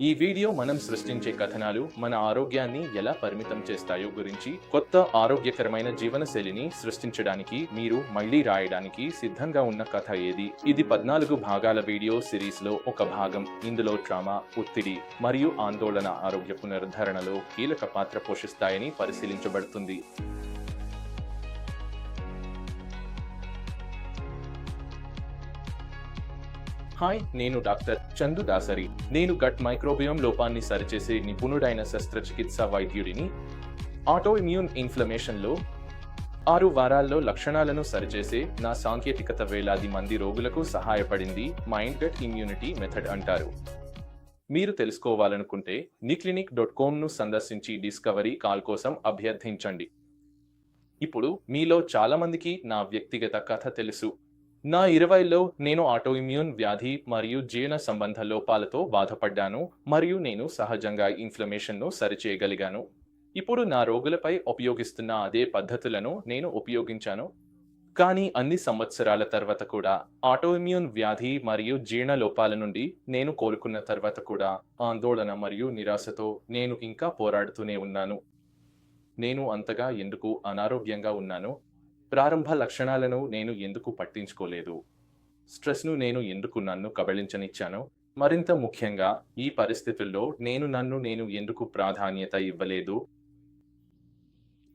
ఈ వీడియో మనం సృష్టించే కథనాలు మన ఆరోగ్యాన్ని ఎలా పరిమితం చేస్తాయో గురించి కొత్త ఆరోగ్యకరమైన జీవనశైలిని సృష్టించడానికి మీరు మళ్ళీ రాయడానికి సిద్ధంగా ఉన్న కథ ఏది? ఇది పద్నాలుగు భాగాల వీడియో సిరీస్లో ఒక భాగం. ఇందులో ట్రామా ఒత్తిడి మరియు ఆందోళన ఆరోగ్య పునరుద్ధరణలో కీలక పాత్ర పోషిస్తాయని పరిశీలించబడుతుంది. హాయ్ నేను డాక్టర్ చందు దాసరి. నేను గట్ మైక్రోబియోమ్ లోపాన్ని సరిచేసే నిపుణుడైన శస్త్రచికిత్స వైద్యుడిని. ఆటో ఇమ్యూన్ ఇన్ఫ్లమేషన్లో ఆరు వారాల్లో లక్షణాలను సరిచేసే నా సాంకేతికత వేలాది మంది రోగులకు సహాయపడింది మైండ్ గట్ ఇమ్యూనిటీ మెథడ్ అంటారు. మీరు తెలుసుకోవాలనుకుంటే నిక్లినిక్ డాట్ కామ్ను సందర్శించి డిస్కవరీ కాల్ కోసం అభ్యర్థించండి. ఇప్పుడు మీలో చాలామందికి నా వ్యక్తిగత కథ తెలుసు. నా ఇరవైలో నేను ఆటోఇమ్యూన్ వ్యాధి మరియు జీర్ణ సంబంధ లోపాలతో బాధపడ్డాను మరియు నేను సహజంగా ఇన్ఫ్లమేషన్ను సరిచేయగలిగాను. ఇప్పుడు నా రోగులపై ఉపయోగిస్తున్న అదే పద్ధతులను నేను ఉపయోగించాను. కానీ అన్ని సంవత్సరాల తర్వాత కూడా ఆటోఇమ్యూన్ వ్యాధి మరియు జీర్ణ లోపాల నుండి నేను కోలుకున్న తర్వాత కూడా ఆందోళన మరియు నిరాశతో నేను ఇంకా పోరాడుతూనే ఉన్నాను. నేను అంతగా ఎందుకు అనారోగ్యంగా ఉన్నాను? ప్రారంభ లక్షణాలను నేను ఎందుకు పట్టించుకోలేదు? స్ట్రెస్ను నేను ఎందుకు నన్ను కబళించనిచ్చాను? మరింత ముఖ్యంగా ఈ పరిస్థితుల్లో నేను నన్ను నేను ఎందుకు ప్రాధాన్యత ఇవ్వలేదు?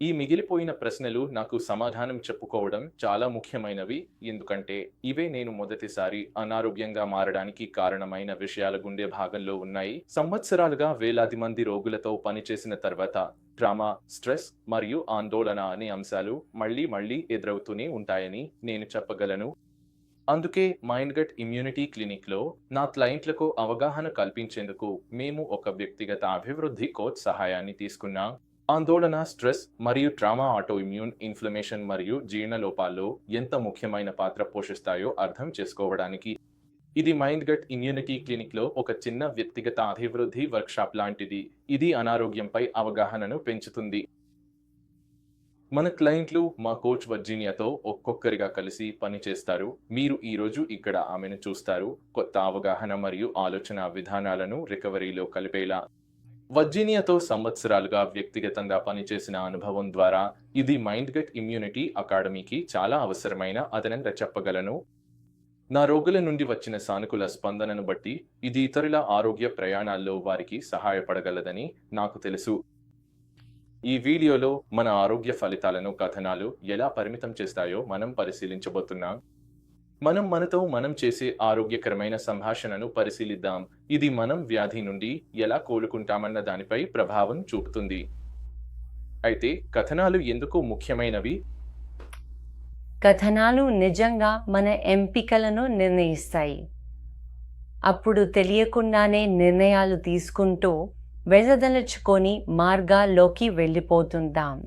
ఈ మిగిలిపోయిన ప్రశ్నలు నాకు సమాధానం చెప్పుకోవడం చాలా ముఖ్యమైనవి. ఎందుకంటే ఇవే నేను మొదటిసారి అనారోగ్యంగా మారడానికి కారణమైన విషయాల గుండె భాగంలో ఉన్నాయి. సంవత్సరాలుగా వేలాది మంది రోగులతో పనిచేసిన తర్వాత ట్రామా స్ట్రెస్ మరియు ఆందోళన అనే అంశాలు మళ్ళీ మళ్ళీ ఎదురవుతూనే ఉంటాయని నేను చెప్పగలను. అందుకే మైండ్ గట్ ఇమ్యూనిటీ క్లినిక్లో నా క్లయింట్లకు అవగాహన కల్పించేందుకు మేము ఒక వ్యక్తిగత అభివృద్ధి కోచ్ సహాయాన్ని తీసుకున్నాం. ఆందోళన స్ట్రెస్ మరియు ట్రామా ఆటో ఇమ్యూన్ ఇన్ఫ్లమేషన్ మరియు జీర్ణ లోపాల్లో ఎంత ముఖ్యమైన పాత్ర పోషిస్తాయో అర్థం చేసుకోవడానికి ఇది మైండ్ గట్ ఇమ్యూనిటీ క్లినిక్లో ఒక చిన్న వ్యక్తిగత అభివృద్ధి వర్క్షాప్ లాంటిది. ఇది అనారోగ్యంపై అవగాహనను పెంచుతుంది. మన క్లయింట్లు మా కోచ్ వర్జీనియాతో ఒక్కొక్కరిగా కలిసి పనిచేస్తారు మీరు ఈరోజు ఇక్కడ ఆమెను చూస్తారు. కొత్త అవగాహన మరియు ఆలోచన విధానాలను రికవరీలో కలిపేలా వర్జీనియాతో సంవత్సరాలుగా వ్యక్తిగతంగా పనిచేసిన అనుభవం ద్వారా ఇది మైండ్ గట్ ఇమ్యూనిటీ అకాడమీకి చాలా అవసరమైన అదనంగా చెప్పగలను. నా రోగుల నుండి వచ్చిన సానుకూల స్పందనను బట్టి ఇది ఇతరుల ఆరోగ్య ప్రయాణాల్లో వారికి సహాయపడగలదని నాకు తెలుసు. ఈ వీడియోలో మన ఆరోగ్య ఫలితాలను కథనాలు ఎలా పరిమితం చేస్తాయో మనం పరిశీలించబోతున్నాం. మనం మనతో మనం చేసే ఆరోగ్యకరమైన సంభాషణను పరిశీలిద్దాం. ఇది మనం వ్యాధి నుండి ఎలా కోలుకుంటామన్న దానిపై ప్రభావం చూపుతుంది. అయితే కథనాలు ఎందుకు ముఖ్యమైనవి? కథనాలు నిజంగా మన ఎంపికలను నిర్ణయిస్తాయి. అప్పుడు తెలియకుండానే నిర్ణయాలు తీసుకుంటూ వెళ్ళదలుచుకొని మార్గాల్లోకి వెళ్ళిపోతుందాం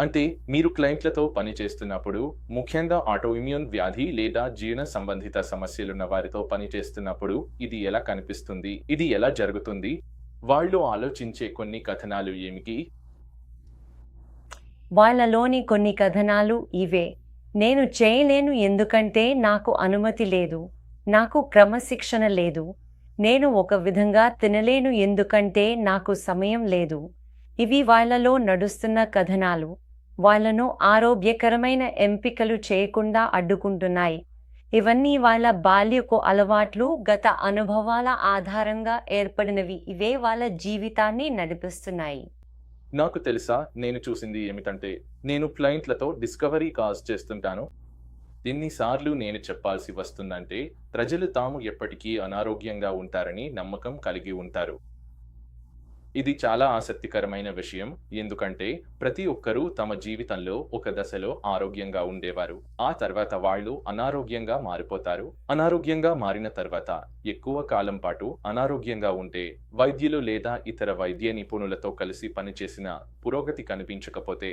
అంటే మీరు క్లయింట్లతో పనిచేస్తున్నప్పుడు ముఖ్యంగా ఆటోఇమ్యూన్ వ్యాధి లేదా జీర్ణ సంబంధిత సమస్యలున్న వారితో పనిచేస్తున్నప్పుడు ఇది ఎలా కనిపిస్తుంది? ఇది ఎలా జరుగుతుంది? వాళ్ళు ఆలోచించే కొన్ని కథనాలు ఏమిటి? వాళ్ళలోని కొన్ని కథనాలు ఇవే. నేను చేయలేను ఎందుకంటే నాకు అనుమతి లేదు. నాకు క్రమశిక్షణ లేదు. నేను ఒక విధంగా తినలేను ఎందుకంటే నాకు సమయం లేదు. ఇవి వాళ్ళలో నడుస్తున్న కథనాలు. వాళ్ళను ఆరోగ్యకరమైన ఎంపికలు చేయకుండా అడ్డుకుంటున్నాయి. ఇవన్నీ వాళ్ళ బాల్యకు అలవాట్లు గత అనుభవాల ఆధారంగా ఏర్పడినవి. ఇవే వాళ్ళ జీవితాన్ని నడిపిస్తున్నాయి. నాకు తెలుసా నేను చూసింది ఏమిటంటే నేను క్లయింట్లతో డిస్కవరీ కాల్స్ చేస్తుంటాను. ఎన్నిసార్లు నేను చెప్పాల్సి వస్తుందంటే ప్రజలు తాము ఎప్పటికీ అనారోగ్యంగా ఉంటారని నమ్మకం కలిగి ఉంటారు. ఇది చాలా ఆసక్తికరమైన విషయం. ఎందుకంటే ప్రతి ఒక్కరూ తమ జీవితంలో ఒక దశలో ఆరోగ్యంగా ఉండేవారు. ఆ తర్వాత వాళ్ళు అనారోగ్యంగా మారిపోతారు. అనారోగ్యంగా మారిన తర్వాత ఎక్కువ కాలం పాటు అనారోగ్యంగా ఉంటే వైద్యులు లేదా ఇతర వైద్య నిపుణులతో కలిసి పనిచేసిన పురోగతి కనిపించకపోతే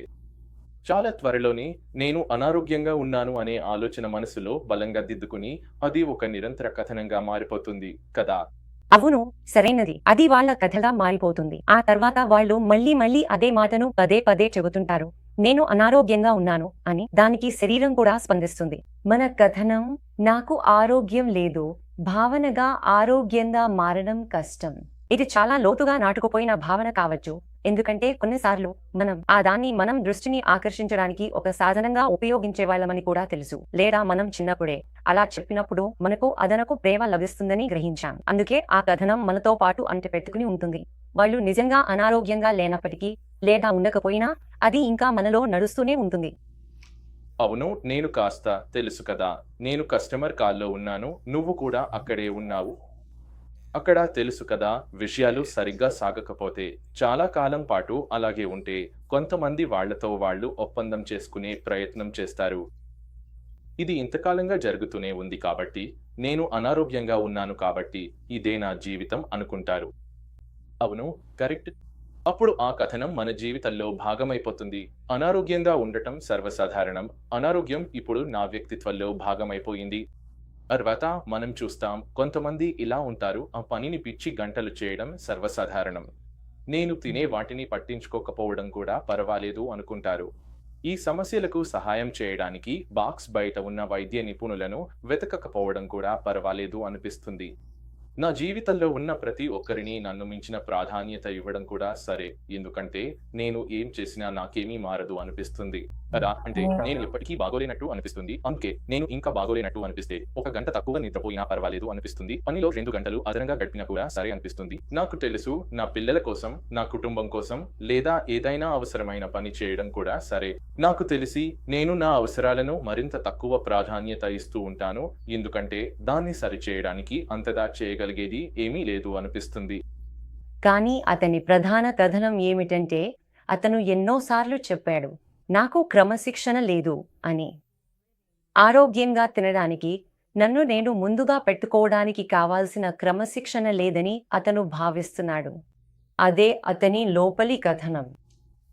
చాలా త్వరలోనే నేను అనారోగ్యంగా ఉన్నాను అనే ఆలోచన మనసులో బలంగా దిద్దుకుని అది ఒక నిరంతర కథనంగా మారిపోతుంది కదా. అవును సరైనది. అది వాళ్ళ కథగా మారిపోతుంది. ఆ తర్వాత వాళ్ళు మళ్ళీ మళ్ళీ అదే మాటను పదే పదే చెబుతుంటారు. నేను అనారోగ్యంగా ఉన్నాను అని దానికి శరీరం కూడా స్పందిస్తుంది. మన కథనం నాకు ఆరోగ్యం లేదు భావనగా ఆరోగ్యంగా మారడం కష్టం. ఇది చాలా లోతుగా నాటుకుపోయిన భావన కావచ్చు. ఎందుకంటే కొన్నిసార్లు మనం ఆ దాన్ని మనం దృష్టిని ఆకర్షించడానికి ఒక సాధనంగా ఉపయోగించే వాళ్ళమని కూడా తెలుసు. లేదా మనం చిన్నప్పుడే అలా చెప్పినప్పుడు మనకు అదనకు ప్రేమ లభిస్తుందని గ్రహించాం. అందుకే ఆ కథనం మనతో పాటు అంటిపెట్టుకుని ఉంటుంది. వాళ్ళు నిజంగా అనారోగ్యంగా లేనప్పటికీ లేదా ఉండకపోయినా అది ఇంకా మనలో నడుస్తూనే ఉంటుంది. అవును నేను కాస్త తెలుసు కదా. నేను కస్టమర్ కాల్లో ఉన్నాను. నువ్వు కూడా అక్కడే ఉన్నావు. అక్కడ తెలుసు కదా విషయాలు సరిగ్గా సాగకపోతే. చాలా కాలం పాటు అలాగే ఉంటే కొంతమంది వాళ్ళతో వాళ్ళు ఒప్పందం చేసుకునే ప్రయత్నం చేస్తారు. ఇది ఇంతకాలంగా జరుగుతూనే ఉంది కాబట్టి నేను అనారోగ్యంగా ఉన్నాను కాబట్టి ఇదే నా జీవితం అనుకుంటారు. అవును కరెక్ట్. అప్పుడు ఆ కథనం మన జీవితంలో భాగమైపోతుంది. అనారోగ్యంగా ఉండటం సర్వసాధారణం. అనారోగ్యం ఇప్పుడు నా వ్యక్తిత్వంలో భాగమైపోయింది. తర్వాత మనం చూస్తాం కొంతమంది ఇలా ఉంటారు ఆ పనిని పిచ్చి గంటలు చేయడం సర్వసాధారణం. నేను తినే వాటిని పట్టించుకోకపోవడం కూడా పర్వాలేదు అనుకుంటారు. ఈ సమస్యలకు సహాయం చేయడానికి బాక్స్ బయట ఉన్న వైద్య నిపుణులను వెతకకపోవడం కూడా పర్వాలేదు అనిపిస్తుంది. నా జీవితంలో ఉన్న ప్రతి ఒక్కరిని నన్ను మించిన ప్రాధాన్యత ఇవ్వడం కూడా సరే ఎందుకంటే నేను ఏం చేసినా నాకేమీ మారదు అనిపిస్తుంది. కదా? అంటే నేను ఎప్పటికీ బాగోలేనట్టు అనిపిస్తుంది. అందుకే నేను ఇంకా బాగోలేనట్టు అనిపిస్తే ఒక గంట తక్కువ నిద్రపోయినా పర్వాలేదు అనిపిస్తుంది. పనిలో రెండు గంటలు అదనంగా గడిపినా కూడా సరే అనిపిస్తుంది. నాకు తెలుసు నా పిల్లల కోసం నా కుటుంబం కోసం లేదా ఏదైనా అవసరమైన పని చేయడం కూడా సరే. నాకు తెలిసి నేను నా అవసరాలను మరింత తక్కువ ప్రాధాన్యత ఇస్తూ ఉంటాను. ఎందుకంటే దాన్ని సరిచేయడానికి అంతగా చేయగలిగేది ఏమీ లేదు అనిపిస్తుంది. కానీ అతని ప్రధాన కథనం ఏమిటంటే అతను ఎన్నోసార్లు చెప్పాడు. నాకు క్రమశిక్షణ లేదు అని. ఆరోగ్యంగా తినడానికి నన్ను నేను ముందుగా పెట్టుకోవడానికి కావాల్సిన క్రమశిక్షణ లేదని అతను భావిస్తున్నాడు. అదే అతని లోపలి కథనం.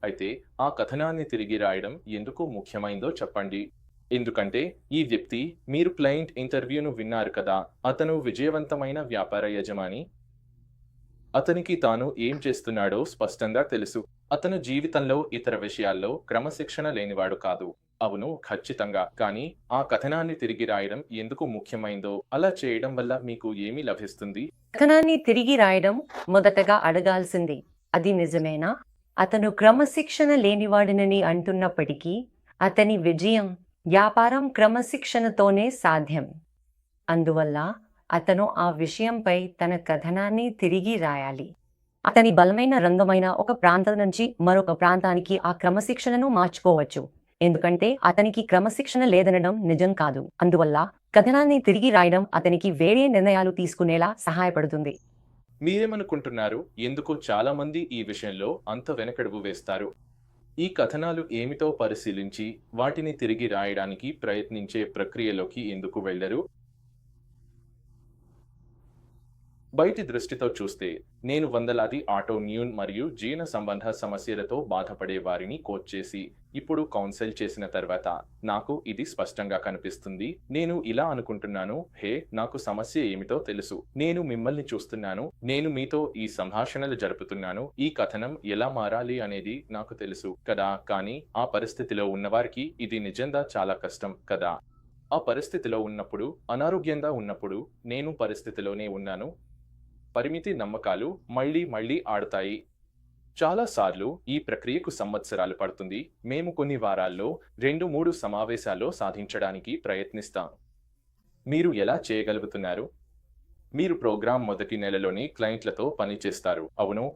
అయితే ఆ కథనాన్ని తిరిగి రాయడం ఎందుకు ముఖ్యమైందో చెప్పండి. ఎందుకంటే ఈ వ్యక్తి మీరు క్లయింట్ ఇంటర్వ్యూను విన్నారు కదా అతను విజయవంతమైన వ్యాపార యజమాని. అతనికి తాను ఏం చేస్తున్నాడో స్పష్టంగా తెలుసు. అతను జీవితంలో ఇతర విషయాల్లో క్రమశిక్షణ లేనివాడు కాదు. అవును ఖచ్చితంగా. కానీ ఆ కథనాన్ని తిరిగి రాయడం ఎందుకు ముఖ్యమైందో అలా చేయడం వల్ల మీకు ఏమి లభిస్తుంది? కథనాన్ని తిరిగి రాయడం మొదటగా అడగాల్సింది అది నిజమేనా? అతను క్రమశిక్షణ లేనివాడినని అంటున్నప్పటికీ అతని విజయం వ్యాపారం క్రమశిక్షణతోనే సాధ్యం. అందువల్ల అతను ఆ విషయంపై తన కథనాన్ని తిరిగి రాయాలి. అతని బలమైన రంగమైన ఒక ప్రాంతం నుంచి మరొక ప్రాంతానికి ఆ క్రమశిక్షణను మార్చుకోవచ్చు. ఎందుకంటే అతనికి క్రమశిక్షణ లేదనడం నిజం కాదు. అందువల్ల కథనాన్ని తిరిగి రాయడం అతనికి వేరే నిర్ణయాలు తీసుకునేలా సహాయపడుతుంది. మీరేమనుకుంటున్నారు? ఎందుకు చాలా మంది ఈ విషయంలో అంత వెనకడుగు వేస్తారు? ఈ కథనాలు ఏమిటో పరిశీలించి వాటిని తిరిగి రాయడానికి ప్రయత్నించే ప్రక్రియలోకి ఎందుకు వెళ్ళరు? బయటి దృష్టితో చూస్తే నేను వందలాది ఆటోన్యూన్ మరియు జీర్ణ సంబంధ సమస్యలతో బాధపడే వారిని కోచ్ చేసి ఇప్పుడు కౌన్సిల్ చేసిన తర్వాత నాకు ఇది స్పష్టంగా కనిపిస్తుంది. నేను ఇలా అనుకుంటున్నాను హే నాకు సమస్య ఏమిటో తెలుసు. నేను మిమ్మల్ని చూస్తున్నాను. నేను మీతో ఈ సంభాషణలు జరుపుతున్నాను. ఈ కథనం ఎలా మారాలి అనేది నాకు తెలుసు కదా కానీ ఆ పరిస్థితిలో ఉన్నవారికి ఇది నిజంగా చాలా కష్టం కదా. ఆ పరిస్థితిలో ఉన్నప్పుడు అనారోగ్యంగా ఉన్నప్పుడు నేను పరిస్థితిలోనే ఉన్నాను. పరిమితి నమ్మకాలు మళ్ళీ మళ్ళీ ఆడతాయి. చాలాసార్లు ఈ ప్రక్రియకు సంవత్సరాలు పడుతుంది. మేము కొన్ని వారాల్లో రెండు మూడు సమావేశాల్లో సాధించడానికి ప్రయత్నిస్తాం. మీరు ఎలా చేయగలుగుతున్నారు? మీరు ప్రోగ్రాం మొదటి నెలలోనే క్లయింట్లతో పనిచేస్తారు. అవును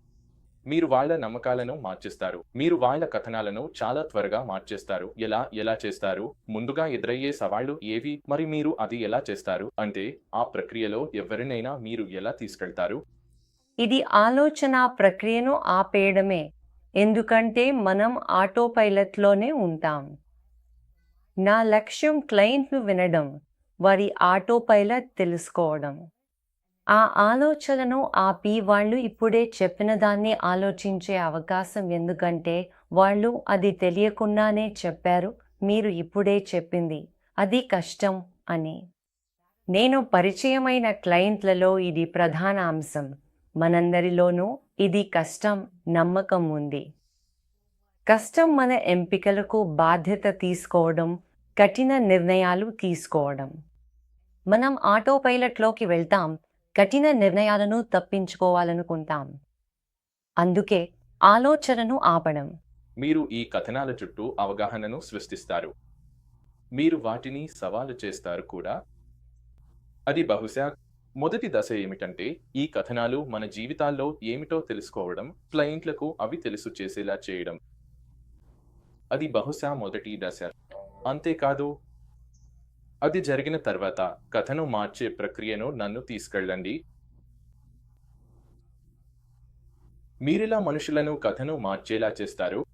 మీరు వాళ్ళ నమ్మకాలను మార్చేస్తారు. మీరు వాళ్ళ కథనాలను చాలా త్వరగా మార్చేస్తారు. ఎలా ఎలా చేస్తారు? ముందుగా ఎదురయ్యే సవాళ్ళు ఏవి? మరి మీరు అది ఎలా చేస్తారు? అంటే ఆ ప్రక్రియలో ఎవరినైనా మీరు ఎలా తీసుకెళ్తారు? ఇది ఆలోచన ప్రక్రియను ఆపేయడమే. ఎందుకంటే మనం ఆటో పైలట్లోనే ఉంటాం. నా లక్ష్యం క్లయింట్ను వినడం వారి ఆటో పైలట్ తెలుసుకోవడం. ఆ ఆలోచనను ఆపి వాళ్ళు ఇప్పుడే చెప్పిన దాన్ని ఆలోచించే అవకాశం ఎందుకంటే వాళ్ళు అది తెలియకుండానే చెప్పారు మీరు ఇప్పుడే చెప్పింది. అది కష్టం అని. నేను పరిచయమైన క్లయింట్లలో ఇది ప్రధాన అంశం. మనందరిలోనూ ఇది కష్టం నమ్మకం ఉంది. కష్టం మన ఎంపికలకు బాధ్యత తీసుకోవడం కఠిన నిర్ణయాలు తీసుకోవడం. మనం ఆటో పైలట్లోకి వెళ్తాం కఠిన నిర్ణయాలను తప్పించుకోవాలనుకుంటాం. అందుకే ఆలోచనను ఆపడం. మీరు ఈ కథనాల చుట్టూ అవగాహనను సృష్టిస్తారు. మీరు వాటిని సవాలు చేస్తారు కూడా. అది బహుశా మొదటి దశ ఏమిటంటే ఈ కథనాలు మన జీవితాల్లో ఏమిటో తెలుసుకోవడం క్లయింట్లకు అవి తెలుసు చేసేలా చేయడం. అది బహుశా మొదటి దశ. అంతేకాదు అది జరిగిన తర్వాత కథను మార్చే ప్రక్రియను నన్ను తీసుకెళ్ళండి. మీరిలా మనుషులను కథను మార్చేలా చేస్తారు?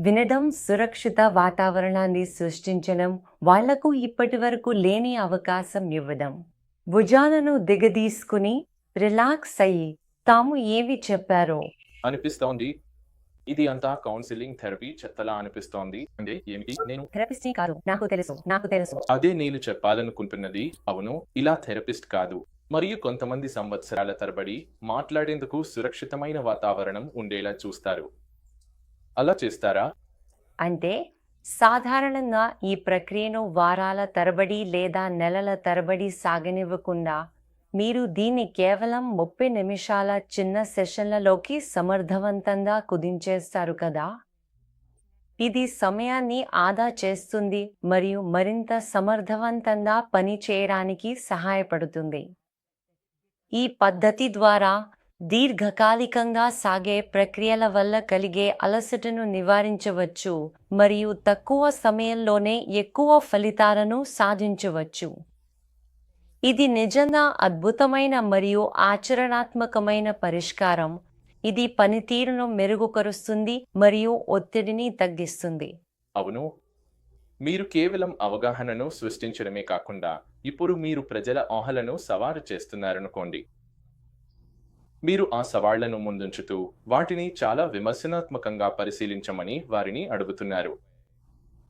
వినడం సురక్షిత వాతావరణాన్ని సృష్టించడం వాళ్ళకు ఇప్పటివరకు లేని అవకాశం ఇవ్వడం. భుజాలను దిగదీసుకుని రిలాక్స్ అయ్యి తాము ఏవి చెప్పారో. అనిపిస్తోంది. ఇది అంతా కౌన్సిలింగ్ థెరపీ చెత్తలా అనిపిస్తోంది. అంటే ఏమిటి? నేను థెరపిస్ట్ కాదు నాకు తెలుసు నాకు తెలుసు. అదే నేను చెప్పాలనుకుంటున్నది అవును ఇలా థెరపిస్ట్ కాదు. మరియు కొంతమంది సంవత్సరాల తరబడి మాట్లాడేందుకు సురక్షితమైన వాతావరణం ఉండేలా చూస్తారు. అలా చేస్తారా? అంటే సాధారణంగా ఈ ప్రక్రియను వారాల తరబడి లేదా నెలల తరబడి సాగనివ్వకుండా మీరు దీన్ని కేవలం ముప్పై నిమిషాల చిన్న సెషన్లలోకి సమర్థవంతంగా కుదించేస్తారు కదా? ఇది సమయాన్ని ఆదా చేస్తుంది మరియు మరింత సమర్థవంతంగా పని చేయడానికి సహాయపడుతుంది. ఈ పద్ధతి ద్వారా దీర్ఘకాలికంగా సాగే ప్రక్రియల వల్ల కలిగే అలసటను నివారించవచ్చు మరియు తక్కువ సమయంలోనే ఎక్కువ ఫలితాలను సాధించవచ్చు. ఇది నిజంగా అద్భుతమైన మరియు ఆచరణాత్మకమైన పరిష్కారం. ఇది పనితీరును మెరుగుపరుస్తుంది మరియు ఒత్తిడిని తగ్గిస్తుంది. అవును. మీరు కేవలం అవగాహనను సృష్టించడమే కాకుండా ఇప్పుడు మీరు ప్రజల ఊహలను సవారు చేస్తున్నారనుకోండి. మీరు ఆ సవాళ్ళను ముందుంచుతూ వాటిని చాలా విమర్శనాత్మకంగా పరిశీలించమని వారిని అడుగుతున్నారు.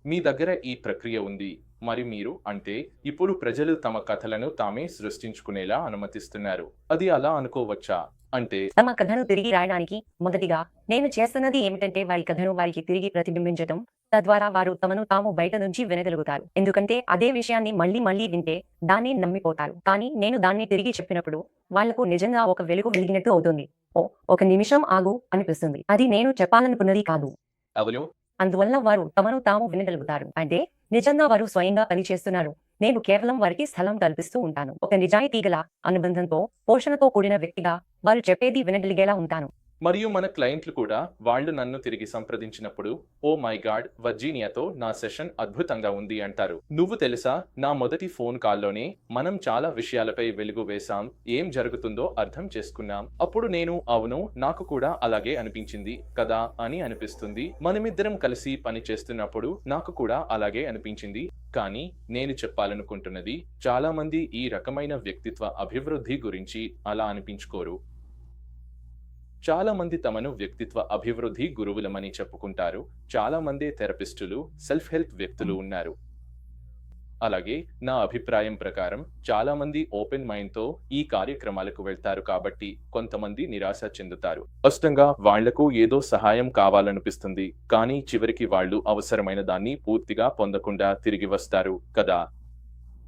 మీ దగ్గర ఈ ప్రక్రియ ఉంది. మరి మీరు అంటే ఇప్పుడు ప్రజలు తమ కథలను తామే సృష్టించుకునేలా అనుమతిస్తున్నారు. అది అలా అనుకోవచ్చా? అంటే తమ కథను తిరిగి రాయడానికి మొదటిగా నేను చేస్తున్నది ఏమిటంటే వారి కథను వారికి తిరిగి ప్రతిబింబించడం తద్వారా వారు తమను తాము బయట నుంచి వినగలుగుతారు. ఎందుకంటే అదే విషయాన్ని మళ్ళీ మళ్ళీ వింటే దాన్ని నమ్మిపోతారు. కానీ నేను దాన్ని తిరిగి చెప్పినప్పుడు వాళ్ళకు నిజంగా ఒక వెలుగు వెలిగినట్టు అవుతుంది. ఓ ఒక నిమిషం ఆగు అనిపిస్తుంది. అది నేను చెప్పాలనుకున్నది కాదు. అందువల్ల వారు తమను తాము వినగలుగుతారు. అంటే నిజంగా వారు స్వయంగా పనిచేస్తున్నారు. నేను కేవలం వారికి స్థలం కల్పిస్తూ ఉంటాను. ఒక నిజాయితీ గల అనుబంధంతో పోషణతో కూడిన వ్యక్తిగా వారు చెప్పేది వినగలిగేలా ఉంటాను. మరియు మన క్లయింట్లు కూడా వాళ్ళు నన్ను తిరిగి సంప్రదించినప్పుడు ఓ మై గాడ్ వర్జీనియాతో నా సెషన్ అద్భుతంగా ఉంది అంటారు. నువ్వు తెలుసా నా మొదటి ఫోన్ కాల్లోనే మనం చాలా విషయాలపై వెలుగు వేశాం ఏం జరుగుతుందో అర్థం చేసుకున్నాం. అప్పుడు నేను అవును నాకు కూడా అలాగే అనిపించింది కదా అని అనిపిస్తుంది. మనమిద్దరం కలిసి పని చేస్తున్నప్పుడు నాకు కూడా అలాగే అనిపించింది. కానీ నేను చెప్పాలనుకుంటున్నది చాలా మంది ఈ రకమైన వ్యక్తిత్వ అభివృద్ధి గురించి అలా అనిపించుకోరు. చాలామంది తమను వ్యక్తిత్వ అభివృద్ధి గురువులమని చెప్పుకుంటారు. చాలామంది థెరపిస్టులు సెల్ఫ్ హెల్ప్ వ్యక్తులు ఉన్నారు. అలాగే నా అభిప్రాయం ప్రకారం చాలామంది ఓపెన్ మైండ్తో ఈ కార్యక్రమాలకు వెళ్తారు కాబట్టి కొంతమంది నిరాశ చెందుతారు. స్పష్టంగా వాళ్ళకు ఏదో సహాయం కావాలనిపిస్తుంది. కానీ చివరికి వాళ్ళు అవసరమైన దాన్ని పూర్తిగా పొందకుండా తిరిగి వస్తారు కదా?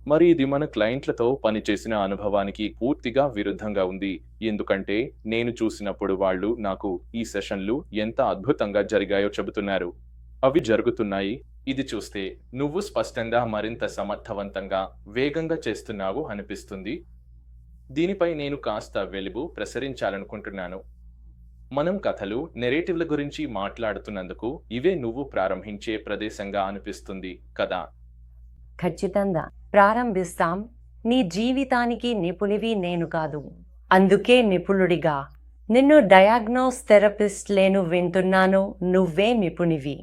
మరి ఇది మన క్లయింట్లతో పనిచేసిన అనుభవానికి పూర్తిగా విరుద్ధంగా ఉంది. ఎందుకంటే నేను చూసినప్పుడు వాళ్ళు నాకు ఈ సెషన్లు ఎంత అద్భుతంగా జరిగాయో చెబుతున్నారు. అవి జరుగుతున్నాయి. ఇది చూస్తే నువ్వు స్పష్టంగా మరింత సమర్థవంతంగా వేగంగా చేస్తున్నావు అనిపిస్తుంది. దీనిపై నేను కాస్త వెలుగు ప్రసరించాలనుకుంటున్నాను. మనం కథలు నెరేటివ్ల గురించి మాట్లాడుతున్నందుకు ఇవే నువ్వు ప్రారంభించే ప్రదేశంగా అనిపిస్తుంది కదా? ఖచ్చితంగా. ప్రారంభిస్తాం. నీ జీవితానికి నిపుణివి నేను కాదు. అందుకే నిపుణుడిగా. నిన్ను డయాగ్నోస్ థెరపిస్ట్ లేను వింటున్నాను. నువ్వే నిపుణివి.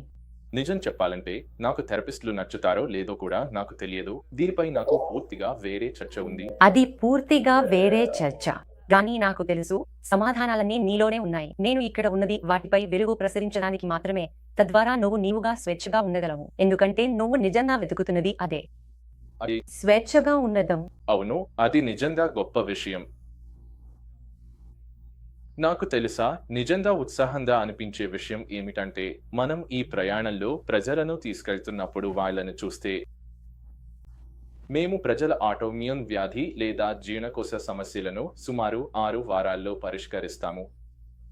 నిజం చెప్పాలంటే నాకు థెరపిస్టులు నచ్చుతారో లేదో కూడా నాకు తెలియదు. దీనిపై నాకు పూర్తిగా వేరే చర్చ ఉంది. అది పూర్తిగా వేరే చర్చ. కానీ నాకు తెలుసు సమాధానాలన్నీ నీలోనే ఉన్నాయి. నేను ఇక్కడ ఉన్నది వాటిపై వెలుగు ప్రసరించడానికి మాత్రమే. తద్వారా నువ్వు నీవుగా స్వేచ్ఛగా ఉండగలవు. ఎందుకంటే నువ్వు నిజంగా వెతుకుతున్నది అదే. అది స్వేచ్ఛగా అవును అది నిజంగా గొప్ప విషయం. నాకు తెలుసా నిజంగా ఉత్సాహంగా అనిపించే విషయం ఏమిటంటే మనం ఈ ప్రయాణంలో ప్రజలను తీసుకెళ్తున్నప్పుడు వాళ్ళను చూస్తే మేము ప్రజల ఆటోమ్యూన్ వ్యాధి లేదా జీర్ణకోశ సమస్యలను సుమారు ఆరు వారాల్లో పరిష్కరిస్తాము.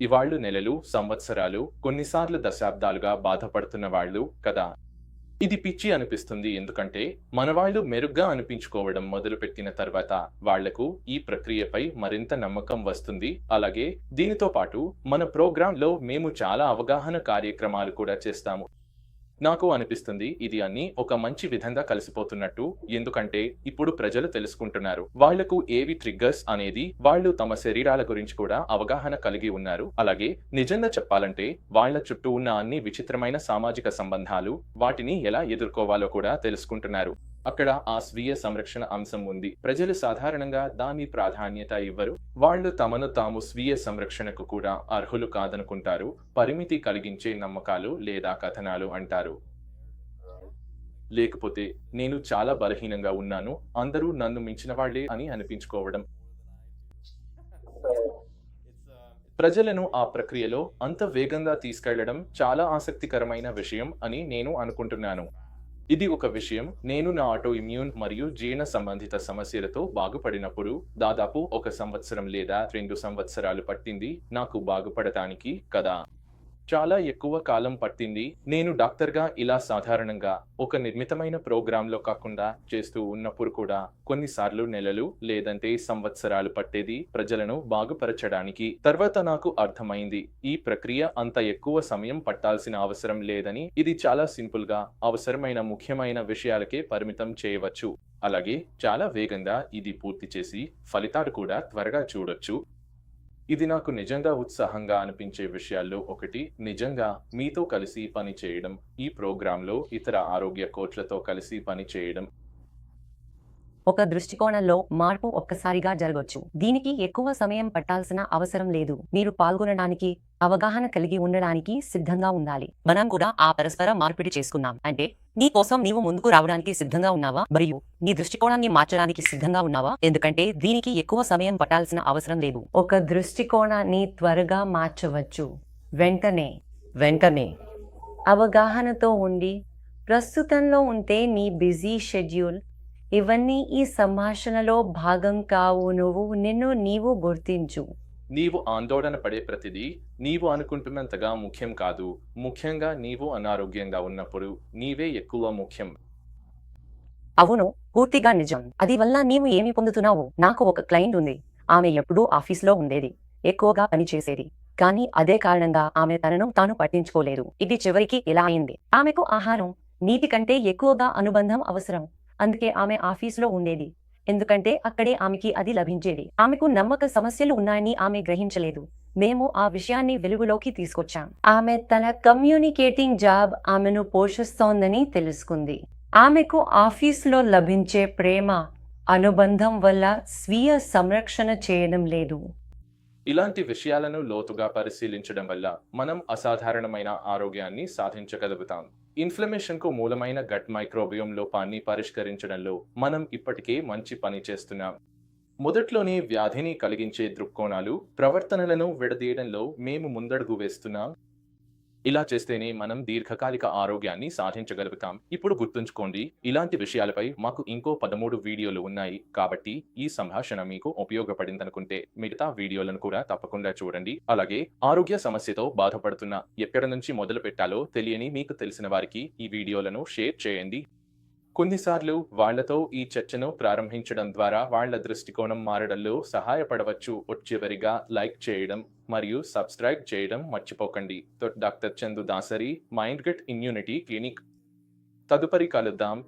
ఇవాళ్ళు నెలలు సంవత్సరాలు కొన్నిసార్లు దశాబ్దాలుగా బాధపడుతున్న వాళ్ళు కదా. ఇది పిచ్చి అనిపిస్తుంది. ఎందుకంటే మనవాళ్ళు మెరుగ్గా అనిపించుకోవడం మొదలుపెట్టిన తర్వాత వాళ్ళకు ఈ ప్రక్రియపై మరింత నమ్మకం వస్తుంది. అలాగే దీనితో పాటు మన ప్రోగ్రాంలో మేము చాలా అవగాహన కార్యక్రమాలు కూడా చేస్తాము. నాకు అనిపిస్తుంది ఇది అన్ని ఒక మంచి విధంగా కలిసిపోతున్నట్టు ఎందుకంటే ఇప్పుడు ప్రజలు తెలుసుకుంటున్నారు. వాళ్ళకు ఏవి ట్రిగ్గర్స్ అనేది వాళ్ళు తమ శరీరాల గురించి కూడా అవగాహన కలిగి ఉన్నారు. అలాగే నిజంగా చెప్పాలంటే వాళ్ళ చుట్టూ ఉన్న అన్ని విచిత్రమైన సామాజిక సంబంధాలు వాటిని ఎలా ఎదుర్కోవాలో కూడా తెలుసుకుంటున్నారు. అక్కడ ఆ స్వీయ సంరక్షణ అంశం ఉంది. ప్రజలు సాధారణంగా దాని ప్రాధాన్యత ఇవ్వరు. వాళ్ళు తమను తాము స్వీయ సంరక్షణకు కూడా అర్హులు కాదనుకుంటారు. పరిమితి కలిగించే నమ్మకాలు లేదా కథనాలు అంటారు. లేకపోతే నేను చాలా బలహీనంగా ఉన్నాను. అందరూ నన్ను మించిన వాళ్ళే అని అనిపించుకోవడం. ప్రజలను ఆ ప్రక్రియలో అంత వేగంగా తీసుకెళ్ళడం చాలా ఆసక్తికరమైన విషయం అని నేను అనుకుంటున్నాను. ఇది ఒక విషయం. నేను నా ఆటో ఇమ్యూన్ మరియు జీర్ణ సంబంధిత సమస్యలతో బాగుపడినప్పుడు దాదాపు ఒక సంవత్సరం లేదా రెండు సంవత్సరాలు పట్టింది. నాకు బాగుపడటానికి కదా. చాలా ఎక్కువ కాలం పట్టింది. నేను డాక్టర్గా ఇలా సాధారణంగా ఒక నిర్మితమైన ప్రోగ్రాంలో కాకుండా చేస్తూ ఉన్నప్పుడు కూడా కొన్నిసార్లు నెలలు లేదంటే సంవత్సరాలు పట్టేది ప్రజలను బాగుపరచడానికి. తర్వాత నాకు అర్థమైంది ఈ ప్రక్రియ అంత ఎక్కువ సమయం పట్టాల్సిన అవసరం లేదని. ఇది చాలా సింపుల్గా అవసరమైన ముఖ్యమైన విషయాలకే పరిమితం చేయవచ్చు. అలాగే చాలా వేగంగా ఇది పూర్తి చేసి ఫలితాలు కూడా త్వరగా చూడొచ్చు. ఇది నాకు నిజంగా ఉత్సాహంగా అనిపించే విషయాల్లో ఒకటి. నిజంగా మీతో కలిసి పని చేయడం. ఈ ప్రోగ్రాంలో ఇతర ఆరోగ్య కోచ్లతో కలిసి పని చేయడం. ఒక దృష్టికోణంలో మార్పు ఒక్కసారిగా జరగొచ్చు. దీనికి ఎక్కువ సమయం పట్టాల్సిన అవసరం లేదు. మీరు పాల్గొనడానికి అవగాహన కలిగి ఉండడానికి సిద్ధంగా ఉండాలి. మనం కూడా ఆ పరస్పర మార్పిడి చేసుకున్నాం. అంటే నీ కోసం నీవు ముందుకు రావడానికి సిద్ధంగా ఉన్నావా? మరియు నీ దృష్టికోణాన్ని మార్చడానికి సిద్ధంగా ఉన్నావా? ఎందుకంటే దీనికి ఎక్కువ సమయం పట్టాల్సిన అవసరం లేదు. ఒక దృష్టికోణాన్ని త్వరగా మార్చవచ్చు. వెంటనే. వెంటనే. అవగాహనతో ఉండి ప్రస్తుతంలో ఉంటే నీ బిజీ షెడ్యూల్ ఇవన్నీ ఈ సంభాషణలో భాగం కావు నువ్వు నిన్ను నీవు గుర్తించు. నీవు ఆందోళన పడే ప్రతిదీ నీవు అనుకుంటున్నంతగా ముఖ్యం కాదు. ముఖ్యంగా నీవు అనారోగ్యంగా ఉన్నప్పుడు నీవే ఎక్కువ ముఖ్యం. అవును పూర్తిగా నిజం. అది వల్ల నీవు ఏమి పొందుతున్నావు? నాకు ఒక క్లయింట్ ఉంది. ఆమె ఎప్పుడూ ఆఫీస్లో ఉండేది. ఎక్కువగా పని చేసేది. కానీ అదే కారణంగా ఆమె తనను తాను పట్టించుకోలేదు. ఇది చివరికి ఇలా అయింది. ఆమెకు ఆహారం నీటి కంటే ఎక్కువగా అనుబంధం అవసరం. అందుకే ఆమె ఆఫీసులో ఉండేది. ఎందుకంటే అక్కడే ఆమెకి అది లభించేది. ఆమెకు నమ్మక సమస్యలు ఉన్నాయని ఆమె గ్రహించలేదు. మేము ఆ విషయాన్ని వెలుగులోకి తీసుకొచ్చాం. ఆమె తన కమ్యూనికేటింగ్ జాబ్ ఆమెను పోషిస్తోందని తెలుసుకుంది. ఆమెకు ఆఫీసులో లభించే ప్రేమ అనుబంధం వల్ల స్వీయ సంరక్షణ చేయడం లేదు. ఇలాంటి విషయాలను లోతుగా పరిశీలించడం వల్ల మనం అసాధారణమైన ఆరోగ్యాన్ని సాధించగలుగుతాం. ఇన్ఫ్లమేషన్కు మూలమైన గట్ మైక్రోబియం లోపాన్ని పరిష్కరించడంలో మనం ఇప్పటికే మంచి పని చేస్తున్నాం. మొదట్లోనే వ్యాధిని కలిగించే దృక్కోణాలు ప్రవర్తనలను విడదీయడంలో మేము ముందడుగు వేస్తున్నాం. ఇలా చేస్తేనే మనం దీర్ఘకాలిక ఆరోగ్యాన్ని సాధించగలుగుతాం. ఇప్పుడు గుర్తుంచుకోండి ఇలాంటి విషయాలపై మాకు ఇంకో పదమూడు వీడియోలు ఉన్నాయి. కాబట్టి ఈ సంభాషణ మీకు ఉపయోగపడిందనుకుంటే మిగతా వీడియోలను కూడా తప్పకుండా చూడండి. అలాగే ఆరోగ్య సమస్యతో బాధపడుతున్న ఎక్కడ నుంచి మొదలు పెట్టాలో తెలియని మీకు తెలిసిన వారికి ఈ వీడియోలను షేర్ చేయండి. కొన్నిసార్లు వాళ్ళతో ఈ చర్చను ప్రారంభించడం ద్వారా వాళ్ళ దృష్టికోణం మారడంలో సహాయపడవచ్చు. చివరిగా లైక్ చేయడం మరియు సబ్స్క్రైబ్ చేయడం మర్చిపోకండి. Doctor Chandu Dasari mind gut immunity clinic. తదుపరి కలుద్దాం.